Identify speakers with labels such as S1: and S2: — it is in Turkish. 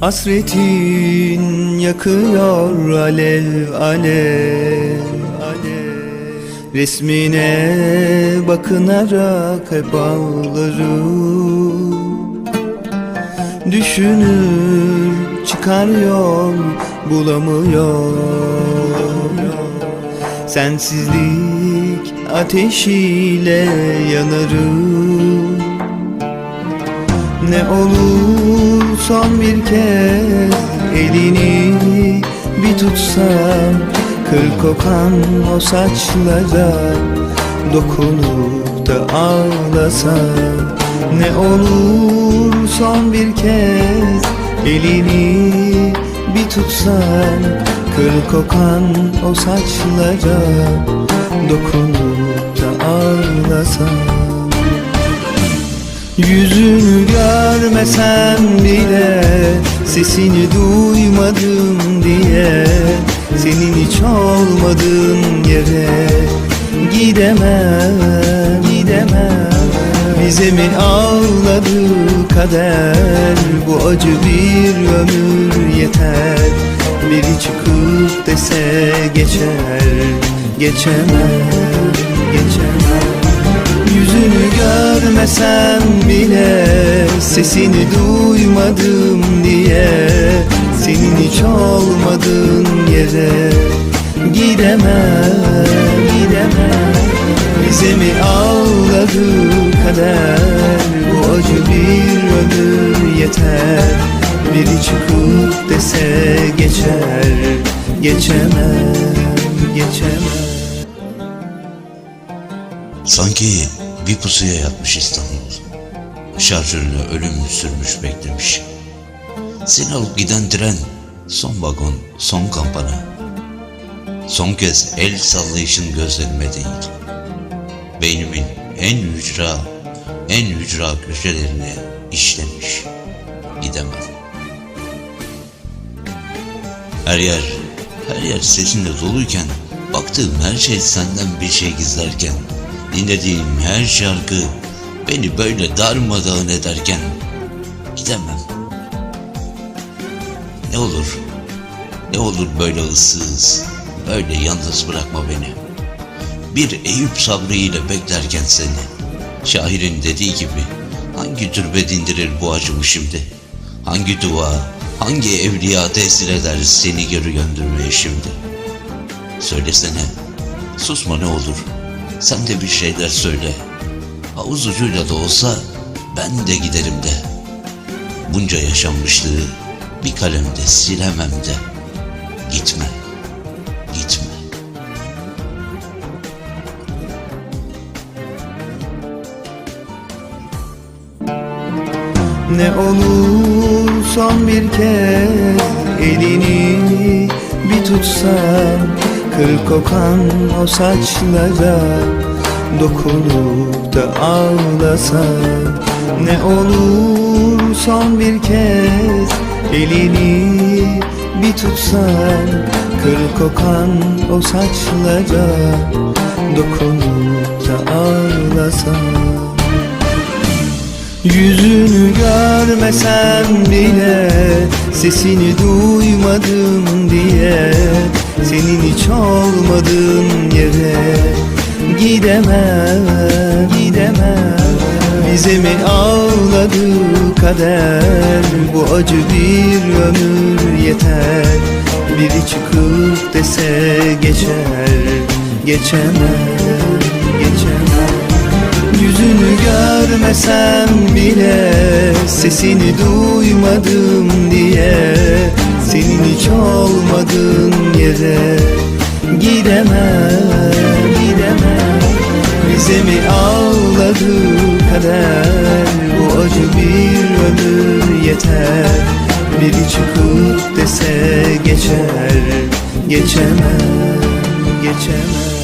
S1: Hasretin yakıyor alev alev Resmine bakınarak hep ağlarım. Düşünür çıkarıyor bulamıyor. Sensizlik ateşiyle yanarım Ne olur son bir kez elini bir tutsam Kır kokan o saçlara dokunup da ağlasam Ne olur son bir kez elini bir tutsam Kır kokan o saçlara dokunup da ağlasam Yüzünü görmesem bile Sesini duymadım diye Senin hiç olmadığın yere Gidemem, gidemem. Bize mi ağladı kader? Bu acı bir ömür yeter. Biri çıkıp dese geçer Geçemem, Yüzünü görmesem bile Sesini duymadım diye Senin hiç olmadığın yere Gidemem, gidemem. Bize mi ağladı kader? Bu acı bir ömür yeter. Biri çıkıp dese geçer Geçemem, geçemem.
S2: Sanki bir pusuya yatmış İstanbul. Şarjörünü ölüm sürmüş beklemiş. Seni alıp giden tren, son vagon, son kampana. Son kez el sallayışın gözlerime değil. Beynimin en hücra, en hücra köşelerine işlemiş. Gidemem. Her yer, her yer sesinle doluyken, baktığım her şey senden bir şey gizlerken, dinlediğim her şarkı beni böyle darmadağın ederken, gidemem. Ne olur, ne olur böyle ıssız, böyle yalnız bırakma beni. Bir Eyüp sabrı ile beklerken seni, şairin dediği gibi, hangi türbe dindirir bu acımı şimdi? Hangi dua, hangi evliya tesir eder seni geri göndermeye şimdi? Söylesene, susma ne olur, sen de bir şeyler söyle. Havuz ucuyla da olsa ben de giderim de. Bunca yaşanmışlığı bir kalemde silemem de. Gitme, gitme.
S1: Ne olur son bir kez elini bir tutsam Kır kokan o saçlara dokunup da ağlasam Ne olur son bir kez elini bir tutsam Kır kokan o saçlara dokunup da ağlasam Yüzünü görmesem bile Sesini duymadım diye Senin hiç olmadığın yere Gidemem, gidemem Bize mi ağladı kader? Bu acı bir ömür yeter. Biri çıkıp dese geçer Geçemem, geçemem Yüzünü görmesem bile Sesini duymadım diye Senin hiç olmadığın yere Gidemem, gidemem. Bize mi ağladı kader? Bu acı bir ömür yeter. Biri çıkıp dese geçer Geçemem, geçemem